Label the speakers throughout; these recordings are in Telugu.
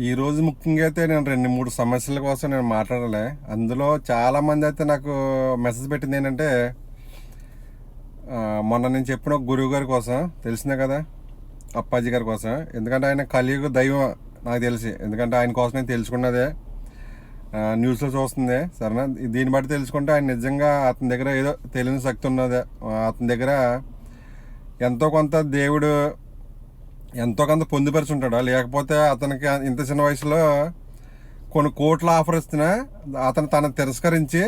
Speaker 1: ఈరోజు ముఖ్యంగా అయితే నేను రెండు మూడు సమస్యల కోసం నేను మాట్లాడలే. అందులో చాలా మంది అయితే నాకు మెసేజ్ పెట్టింది ఏంటంటే మొన్న నేను చెప్పిన ఒక గురువు గారి కోసం తెలిసిందే కదా? అప్పాజీ గారి కోసం. ఎందుకంటే ఆయన కలియుగ దైవం నాకు తెలిసి. ఎందుకంటే ఆయన కోసం నేను తెలుసుకున్నదే. న్యూస్లో చూస్తుంది సరేనా? దీన్ని బట్టి తెలుసుకుంటే ఆయన నిజంగా అతని దగ్గర ఏదో తెలియని శక్తి ఉన్నదే. అతని దగ్గర ఎంతో కొంత దేవుడు ఎంతో కొంత పొందుపరుచుంటాడు? లేకపోతే అతనికి ఇంత చిన్న వయసులో కొన్ని కోట్ల ఆఫర్ ఇస్తున్నా అతను తను తిరస్కరించి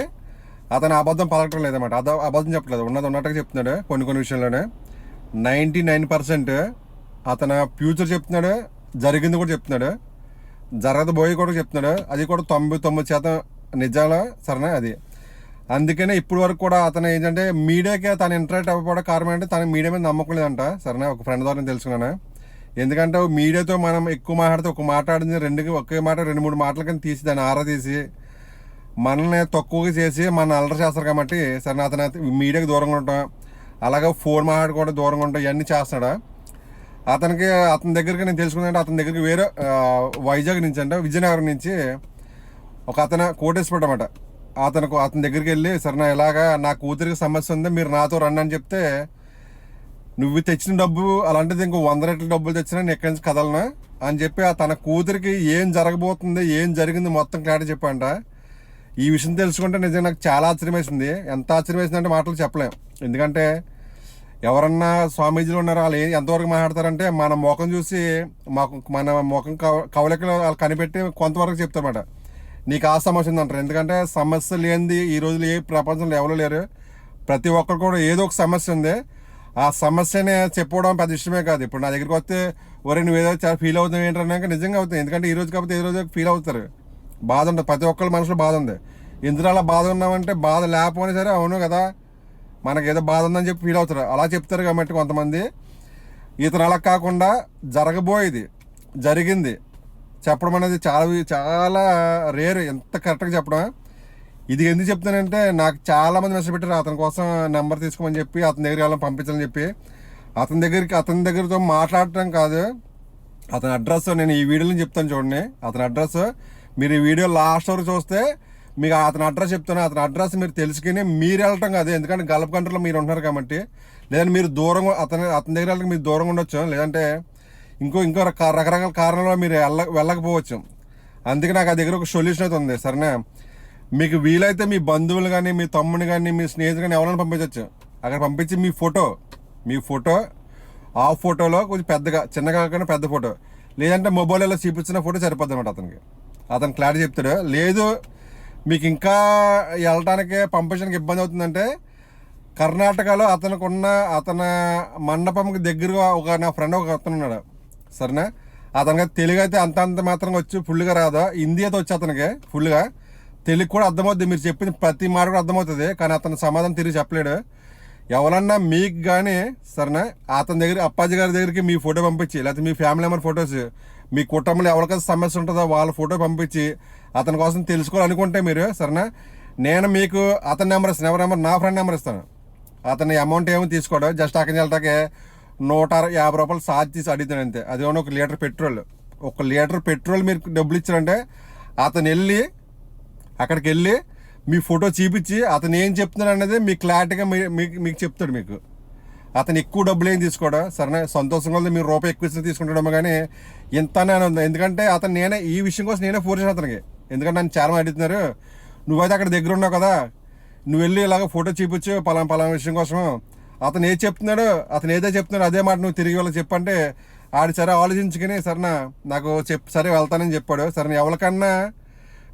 Speaker 1: అతను అబద్ధం పలకటం లేదన్నమాట. అద అబద్ధం చెప్పలేదు ఉన్నది ఉన్నట్టుగా చెప్తున్నాడు కొన్ని కొన్ని విషయంలోనే. నైంటీ నైన్ పర్సెంట్ అతను ఫ్యూచర్ చెప్తున్నాడు జరిగింది కూడా చెప్తున్నాడు జరగదు కూడా చెప్తున్నాడు. అది కూడా తొంభై తొమ్మిది శాతం నిజాలు సరేనా అది? అందుకనే ఇప్పటి వరకు కూడా అతను ఏంటంటే మీడియాకి తను ఇంటరాక్ట్ అవ్వకపోవడం కారణం అంటే తన మీడియా మీద నమ్మకం లేదంట. సరేనా? ఒక ఫ్రెండ్ ద్వారా నేను తెలుసుకున్నాను. ఎందుకంటే మీడియాతో మనం ఎక్కువ మాట్లాడితే ఒక మాట్లాడింది రెండుకి ఒకే మాట రెండు మూడు మాటల కింద తీసి దాన్ని ఆరా తీసి మనల్ని తక్కువగా చేసి మన అల్లరి చేస్తారు కాబట్టి సరే అతను మీడియాకి దూరంగా ఉంటాం. అలాగే ఫోన్ మాట్లాడుకోవడం దూరంగా ఉంటాం ఇవన్నీ చేస్తున్నాడు. అతనికి అతని దగ్గరికి నేను తెలుసుకున్నాను అతని దగ్గరికి వేరే వైజాగ్ నుంచి అంటే విజయనగరం నుంచి ఒక అతను కోటేశ్వరం అన్నమాట. అతనికి అతని దగ్గరికి వెళ్ళి సరే నా ఇలాగా నా కూతురికి సమస్య ఉంది? మీరు నాతో రండి అని చెప్తే నువ్వు తెచ్చిన డబ్బు అలాంటిది ఇంకో వంద రెట్ల డబ్బులు తెచ్చినా నేను ఎక్కడి నుంచి కదలనా? అని చెప్పి ఆ తన కూతురికి ఏం జరగబోతుంది ఏం జరిగింది మొత్తం క్లారిటీ చెప్పంట ఈ విషయం తెలుసుకుంటే నిజంగా నాకు చాలా ఆశ్చర్యం వేసింది ఎంత ఆశ్చర్యం అంటే మాటలు చెప్పలేం. ఎందుకంటే ఎవరన్నా స్వామీజీలు ఉన్నారో వాళ్ళు ఎంతవరకు మాట్లాడతారంటే మన ముఖం చూసి మాకు మన ముఖం కవ- కవలికలు వాళ్ళు కనిపెట్టి కొంతవరకు చెప్తారన్నమాట. నీకు ఆ సమస్య ఉందంటారు ఎందుకంటే సమస్య లేనిది ఈ రోజులు ఏ ప్రపంచంలో ఎవరు లేరు. ప్రతి ఒక్కరు కూడా ఏదో ఒక సమస్య ఉంది. ఆ సమస్యని చెప్పుకోవడం పెద్ద ఇష్టమే కాదు. ఇప్పుడు నా దగ్గరికి వస్తే ఒరే నువ్వు ఏదో చాలా ఫీల్ అవుతుంది ఏంటన్నాక నిజంగా అవుతుంది. ఎందుకంటే ఈ రోజు కాకపోతే ఏ రోజు ఫీల్ అవుతారు. బాధ ఉంటుంది ప్రతి ఒక్కరి మనసులో బాధ ఉంది. ఎందుకు అలా బాధ ఉన్నామంటే బాధ లేకపోయినా సరే అవును కదా. మనకి ఏదో బాధ ఉందని చెప్పి ఫీల్ అవుతారు. అలా చెప్తారు కాబట్టి కొంతమంది. ఇతను అలా కాకుండా జరగబోయేది జరిగింది. చెప్పడం అనేది చాలా చాలా రేర్ ఎంత కరెక్ట్గా చెప్పడం. ఇది ఎందుకు చెప్తానంటే నాకు చాలా మంది మెసేజ్ పెట్టారు అతని కోసం నెంబర్ తీసుకోమని చెప్పి అతని దగ్గరికి వెళ్ళాలని పంపించాలని చెప్పి. అతని దగ్గరికి అతని దగ్గరతో మాట్లాడటం కాదు. అతని అడ్రస్ నేను ఈ వీడియోలో చెప్తాను చూడండి. అతని అడ్రస్ మీరు ఈ వీడియో లాస్ట్ వరకు చూస్తే మీకు అతని అడ్రస్ చెప్తాను. అతని అడ్రస్ మీరు తెలుసుకుని మీరు వెళ్ళటం కాదు. ఎందుకంటే గల్ఫ్ కంట్రీలో మీరు ఉంటున్నారు కాబట్టి. లేదంటే మీరు దూరం అతని అతని దగ్గర వెళ్ళక మీరు దూరంగా ఉండొచ్చు. లేదంటే ఇంకో ఇంకో రక- రకరకాల కారణాల మీరు వెళ్ళ వెళ్ళకపోవచ్చు. అందుకే నాకు ఆ దగ్గర ఒక సొల్యూషన్ అయితే ఉంది. సరేనా? మీకు వీలైతే మీ బంధువులు కానీ మీ తమ్ముని కానీ మీ స్నేహితులు కానీ ఎవరైనా పంపించవచ్చు అక్కడ పంపించి మీ ఫోటో మీ ఫోటో ఆ ఫోటోలో కొంచెం పెద్దగా చిన్నగా కాకుండా పెద్ద ఫోటో. లేదంటే మొబైల్లో చూపించిన ఫోటో సరిపోద్ది అనమాట అతనికి. అతను క్లారిటీ చెప్తాడు. లేదు మీకు ఇంకా వెళ్ళటానికి పంపించడానికి ఇబ్బంది అవుతుందంటే కర్ణాటకలో అతనికి ఉన్న అతని మండపంకి దగ్గరగా ఒక నా ఫ్రెండ్ ఒక అతను ఉన్నాడు. సరేనా? అతనికి తెలుగు అయితే అంత అంత మాత్రంగా వచ్చి ఫుల్గా రాదా? హిందీ అయితే వచ్చి అతనికి ఫుల్గా తెలుగు కూడా అర్థమవుతుంది. మీరు చెప్పిన ప్రతి మాట కూడా అర్థమవుతుంది. కానీ అతను సమాధానం తిరిగి చెప్పలేడు. ఎవరన్నా మీకు కానీ సరేనా? అతని దగ్గర అప్పాజీ గారి దగ్గరికి మీ ఫోటో పంపించి లేకపోతే మీ ఫ్యామిలీ మెంబర్ ఫొటోస్ మీ కుటుంబంలో ఎవరికైతే సమస్య ఉంటుందో వాళ్ళ ఫోటో పంపించి అతని కోసం తెలుసుకోవాలనుకుంటే మీరు సరేనా? నేను మీకు అతని నెంబర్ ఇస్తాను. ఎవరి నెంబర్ నా ఫ్రెండ్ నెంబర్ ఇస్తాను. అతని అమౌంట్ ఏమో తీసుకోడు. జస్ట్ అక్కడికి వెళ్ళటాకే నూట యాభై రూపాయలు సాధి తీసి అడుగుతాను అంతే. అది ఒక లీటర్ పెట్రోల్. ఒక లీటర్ పెట్రోల్ మీరు డబ్బులు ఇచ్చారంటే అతను వెళ్ళి అక్కడికి వెళ్ళి మీ ఫోటో చూపించి అతను ఏం చెప్తున్నాడు అనేది మీకు క్లారిటీగా మీ- మీకు మీకు చెప్తాడు మీకు. అతను ఎక్కువ డబ్బులు ఏం తీసుకోడు. సరే సంతోషంగా ఉంది మీరు రూపాయి ఎక్కువ ఇస్తే తీసుకుంటాడేమో కానీ ఇంతనే అని ఉంది. ఎందుకంటే అతను నేనే ఈ విషయం కోసం నేనే ఫోన్ చేసిన అతనికి. ఎందుకంటే నన్ను చాలా అడుగుతున్నారు. నువ్వైతే అక్కడ దగ్గర ఉన్నావు కదా నువ్వు వెళ్ళి ఇలాగ ఫోటో చూపించు పలానా పలానా విషయం కోసం. అతను ఏది చెప్తున్నాడు అతను ఏదో చెప్తున్నాడు అదే మాట నువ్వు తిరిగి వాళ్ళకి చెప్పంటే ఆడి సరే ఆలోచించుకుని సరేనా నాకు చెప్ సరే వెళ్తానని చెప్పాడు. సరే ఎవరికన్నా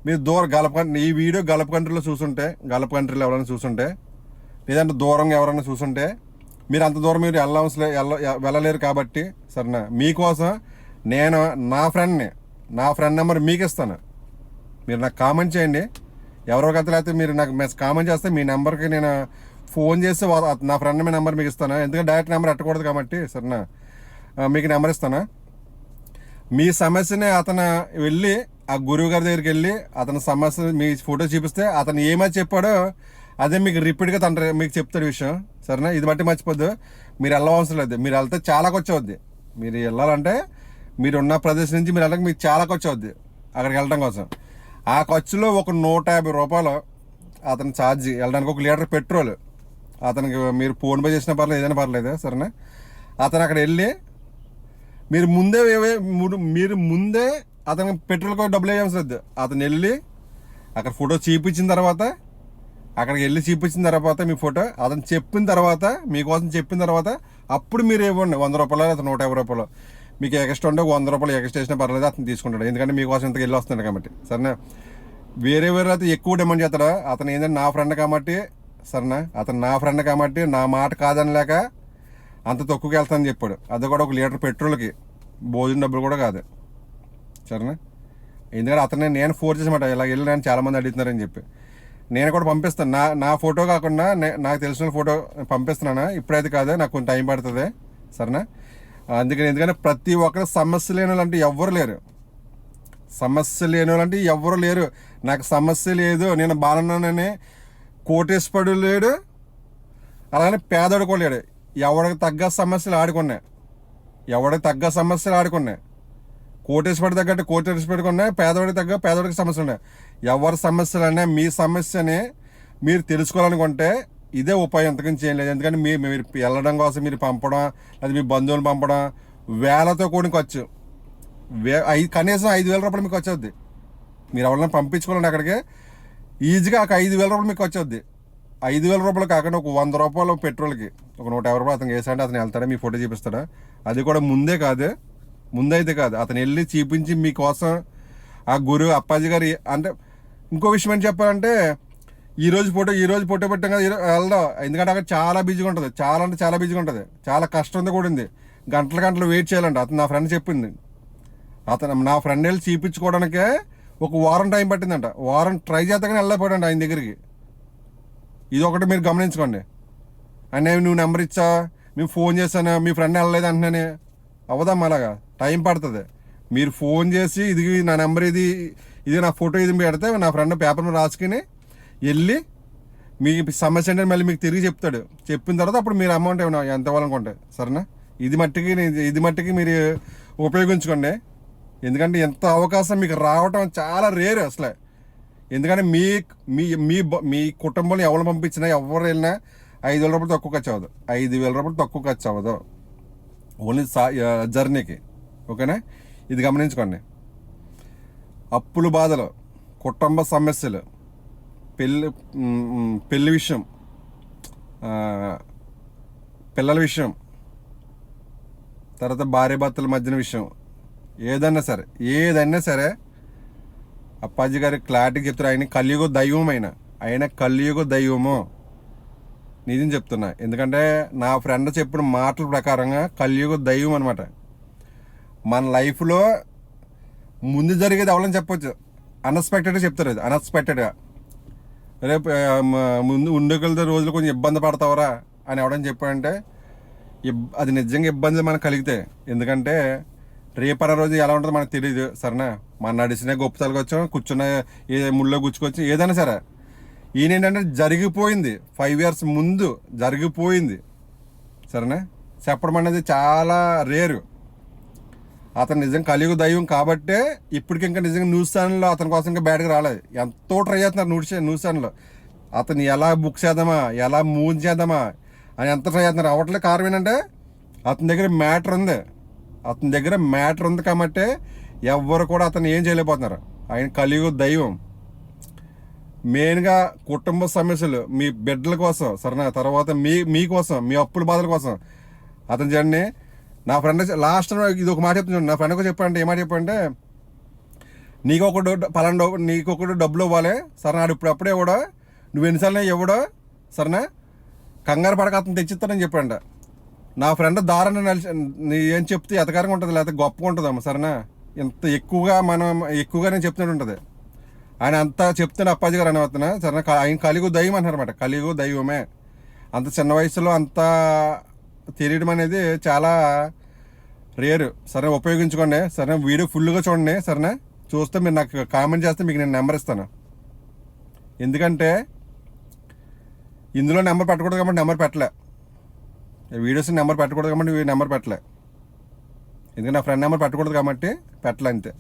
Speaker 1: మీరు దూరం గల్ఫ్ కంట్రీ ఈ వీడియో గల్ఫ్ కంట్రీలో చూసుంటే గల్ఫ్ కంట్రీలో ఎవరైనా చూసుంటే లేదంటే దూరంగా ఎవరైనా చూసుంటే మీరు అంత దూరం మీరు వెళ్ళవలసిన వెళ్ళ వెళ్ళలేరు కాబట్టి సరేనా? మీకోసం నేను నా ఫ్రెండ్ని నా ఫ్రెండ్ నెంబర్ మీకు ఇస్తాను. మీరు నాకు కామెంట్ చేయండి. ఎవరో లేకపోతే మీరు నాకు మెస్ కామెంట్ చేస్తే మీ నెంబర్కి నేను ఫోన్ చేసి నా ఫ్రెండ్ మీ నెంబర్ మీకు ఇస్తాను. ఎందుకంటే డైరెక్ట్ నెంబర్ ఎట్టకూడదు కాబట్టి సరేనా? మీకు నెంబర్ ఇస్తాను. మీ సమస్యని అతను వెళ్ళి ఆ గురువు గారి దగ్గరికి వెళ్ళి అతని సమస్య మీ ఫోటో చూపిస్తే అతను ఏమైనా చెప్పాడో అదే మీకు రిపీట్గా తన మీకు చెప్తాడు విషయం. సరేనా? ఇది బట్టి మర్చిపోద్దు. మీరు వెళ్ళవసరం లేదు. మీరు వెళ్తే చాలా ఖర్చు మీరు వెళ్ళాలంటే మీరు ఉన్న ప్రదేశం నుంచి మీరు వెళ్ళడానికి మీకు చాలా ఖర్చు అవుద్ది. అక్కడికి వెళ్ళడం కోసం. ఆ ఖర్చులో ఒక నూట యాభై రూపాయలు అతని ఛార్జ్ వెళ్ళడానికి ఒక లీటర్ పెట్రోల్. అతనికి మీరు ఫోన్ పే చేసినా పర్లేదు ఏదైనా పర్లేదు. సరేనా? అతను అక్కడ వెళ్ళి మీరు ముందే ఏవే మీరు ముందే అతనికి పెట్రోల్ కూడా డబ్బులు వేయాల్సి అతను వెళ్ళి అక్కడ ఫోటో చూపించిన తర్వాత అక్కడికి వెళ్ళి చూపించిన తర్వాత మీ ఫోటో అతను చెప్పిన తర్వాత మీకోసం చెప్పిన తర్వాత అప్పుడు మీరు ఇవ్వండి. వంద రూపాయలు లేదా నూట యాభై రూపాయలు. మీకు ఎక్స్ట్రా ఉంటే వంద రూపాయలు ఎక్స్ట్రా చేసినా పర్లేదు అతను తీసుకుంటాడు. ఎందుకంటే మీకోసం ఇంతకు వెళ్ళి వస్తున్నాడు కాబట్టి. సరేనా? వేరే వేరే అయితే ఎక్కువ డిమాండ్ చేస్తాడు? అతను ఏంటంటే నా ఫ్రెండ్ కాబట్టి సరేనా? అతను నా ఫ్రెండ్ కాబట్టి నా మాట కాదని లేక అంత తక్కువకి వెళ్తానని చెప్పాడు. అది కూడా ఒక లీటర్ పెట్రోల్కి. భోజనం డబ్బులు కూడా కాదు. సరేనా ఎందుకంటే అతనే నేను ఫోర్ చేసమాట ఇలా వెళ్ళి చాలామంది అడుగుతున్నారని చెప్పి. నేను కూడా పంపిస్తాను. నా నా ఫోటో కాకుండా నాకు తెలిసిన ఫోటో పంపిస్తున్నాను? ఇప్పుడైతే కాదే నాకు కొంచెం టైం పడుతుంది. సరేనా? అందుకని ఎందుకంటే ప్రతి ఒక్కరు సమస్య లేని వాళ్ళు అంటే ఎవ్వరు లేరు. సమస్య లేని వాళ్ళు అంటే ఎవ్వరు లేరు. నాకు సమస్య లేదు. నేను బాగున్నానని కోటేశ్వరుడు లేడు. అలానే పేదోడు కూడా లేడు. ఎవడికి తగ్గ సమస్యలు ఆడుకున్నాయి. ఎవడికి తగ్గ సమస్యలు ఆడుకున్నాయి. కోటేశ్వరి తగ్గట్టు కోటేశ్వరికి ఉన్నాయి పేదవాడికి తగ్గ పేదవాడికి సమస్యలు ఉన్నాయి. ఎవరి సమస్యలు అన్నా మీ సమస్యని మీరు తెలుసుకోవాలనుకుంటే ఇదే ఉపాయం ఎంతకని చేయలేదు. ఎందుకంటే మీ మీరు వెళ్ళడం కోసం మీరు పంపడం లేదా మీ బంధువులు పంపడం వేలతో కూడిన ఖర్చు. వే ఐదు కనీసం ఐదు వేల రూపాయలు మీకు వచ్చేది మీరు ఎవరైనా పంపించుకోవాలండి అక్కడికి ఈజీగా ఒక ఐదు వేల రూపాయలు మీకు వచ్చేది ఐదు వేల రూపాయలు కాకుండా ఒక వంద రూపాయలు పెట్రోల్కి. ఒక నూట యాభై రూపాయలు అతను వేసాడంటే అతను వెళ్తాడా మీ ఫోటో చూపిస్తాడా? అది కూడా ముందే కాదు. ముందైతే కాదు. అతను వెళ్ళి చూపించి మీకోసం ఆ గురు అప్పాజీ గారి అంటే ఇంకో విషయం ఏంటి చెప్పాలంటే ఈ రోజు ఫోటో ఈ రోజు ఫోటో పెట్టాం కదా ఈ రోజు వెళ్దాం. ఎందుకంటే అక్కడ చాలా బిజీగా ఉంటుంది. చాలా అంటే చాలా బిజీగా ఉంటుంది. చాలా కష్టంతో కూడింది గంటల గంటలు వెయిట్ చేయాలంట. అతను నా ఫ్రెండ్ చెప్పింది. అతను నా ఫ్రెండ్ వెళ్ళి చూపించుకోవడానికే ఒక వారం టైం పట్టిందంట. వారం ట్రై చేస్తాకనే వెళ్ళకపోయాడంట ఆయన దగ్గరికి. ఇది ఒకటి మీరు గమనించుకోండి. అంటే నువ్వు నెంబర్ ఇచ్చా? మేము ఫోన్ చేశాను? మీ ఫ్రెండ్ వెళ్ళలేదు అంటున్నానే అవదమ్మా అలాగా. టైం పడుతుంది. మీరు ఫోన్ చేసి ఇది నా నెంబర్ ఇది ఇది నా ఫోటో ఇది పెడితే నా ఫ్రెండ్ పేపర్ మీద రాసుకుని వెళ్ళి మీ సమస్య అంటే మళ్ళీ మీకు తిరిగి చెప్తాడు. చెప్పిన తర్వాత అప్పుడు మీరు అమౌంట్ ఏమైనా ఎంత ఇవ్వాలనుకుంటే సరేనా? ఇది మట్టికి ఇది మట్టికి మీరు ఉపయోగించుకోండి. ఎందుకంటే ఎంత అవకాశం మీకు రావటం చాలా రేరు అసలే. ఎందుకంటే మీ మీ మీ బ- మీ కుటుంబంలో ఎవరు పంపించినా ఎవరు వెళ్ళినా ఐదు వేల రూపాయలు తక్కువ ఖర్చు అవ్వదు. ఐదు వేల రూపాయలు తక్కువ ఖర్చు అవ్వదు. ఓన్లీ జర్నీకి. ఓకేనా? ఇది గమనించుకోండి. అప్పుల బాధలు కుటుంబ సమస్యలు పెళ్ళి పెళ్ళి పెళ్ళి విషయం పిల్లల విషయం తర్వాత భార్యభర్తల మధ్యన విషయం ఏదన్నా సరే ఏదైనా సరే అప్పాజీ గారి క్లారిటీ చెప్తారు ఆయన కలియుగ దైవం ఆయన. ఆయన కలియుగ దైవము. నిజం చెప్తున్నా. ఎందుకంటే నా ఫ్రెండ్ చెప్పిన మాటల ప్రకారంగా కలియుగ దైవం అనమాట మన లైఫ్లో ముందు జరిగేది అవలని చెప్పొచ్చు. అన్ఎక్స్పెక్టెడ్గా చెప్తారు అది అన్ఎక్స్పెక్టెడ్గా రేపు ముందు ఉండగలిగే రోజులు కొంచెం ఇబ్బంది పడతావరా అని ఎవడని చెప్పాడంటే అది నిజంగా ఇబ్బంది మనకు కలిగితే. ఎందుకంటే రేపన్న రోజు ఎలా ఉంటుందో మనకు తెలియదు సరేనా? మన నడిచిన గొప్ప తలకొచ్చాం కూర్చున్న ఏ ముళ్ళో గుచ్చుకొచ్చి ఏదైనా సరే. ఈయన ఏంటంటే జరిగిపోయింది. ఫైవ్ ఇయర్స్ ముందు జరిగిపోయింది. సరేనా? చెప్పడం అనేది చాలా రేరు అతను నిజంగా కలియుగ దైవం కాబట్టే ఇప్పటికి ఇంకా నిజంగా న్యూస్ ఛానల్లో అతని కోసం ఇంకా బ్యాడ్గా రాలేదు. ఎంతో ట్రై చేస్తున్నారు న్యూస్ న్యూస్ ఛానల్లో. అతను ఎలా బుక్ చేద్దామా ఎలా మూవ్ చేద్దామా అని ఎంత ట్రై చేస్తున్నారు. అవట్లే కారణం ఏంటంటే అతని దగ్గర మ్యాటర్ ఉంది. అతని దగ్గర మ్యాటర్ ఉంది కాబట్టి ఎవ్వరు కూడా అతను ఏం చేయలేకపోతున్నారు. ఆయన కలియుగ దైవం. మెయిన్గా కుటుంబ సమస్యలు మీ బిడ్డల కోసం సరేనా? తర్వాత మీ మీకోసం మీ అప్పుల బాధల కోసం అతను జర్నీ నా ఫ్రెండ్ లాస్ట్ ఇది ఒక మాట చెప్తున్నాను నా ఫ్రెండ్ చెప్పాడంటే ఏ మాట చెప్పాడంటే నీకు ఒక పలానా నీకు ఒకటి డబ్బులు ఇవ్వాలి. సరే నాడు ఇప్పుడు అప్పుడే ఇవ్వడా? నువ్వు ఎన్నిసార్లు ఇవ్వడా? సరేనా? కంగారు పడక అతను తెచ్చిస్తానని చెప్పండి నా ఫ్రెండ్ దారాన్ని నలిచి నీ ఏం చెప్తే ఎతకారంగా ఉంటుంది లేకపోతే గొప్పగా ఉంటుందమ్మ సరేనా? ఇంత ఎక్కువగా మనం ఎక్కువగా నేను చెప్తున్నట్టు ఉంటుంది. ఆయన అంతా చెప్తున్న అప్పాజీ గారు అనవస్తున్నా సరేనా? ఆయన కలిగు దైవం అంటారనమాట కలిగు దైవమే అంత చిన్న వయసులో అంత తెలియడం అనేది చాలా రేరు సరే ఉపయోగించుకోండి. సరే వీడియో ఫుల్గా చూడండి. సరేనా? చూస్తే మీరు నాకు కామెంట్ చేస్తే మీకు నేను నెంబర్ ఇస్తాను. ఎందుకంటే ఇందులో నెంబర్ పెట్టకూడదు కాబట్టి నెంబర్ పెట్టలే. వీడియోస్ నెంబర్ పెట్టకూడదు కాబట్టి నెంబర్ పెట్టలే. ఎందుకంటే నా ఫ్రెండ్ నెంబర్ పెట్టకూడదు కాబట్టి పెట్టలే అంతే.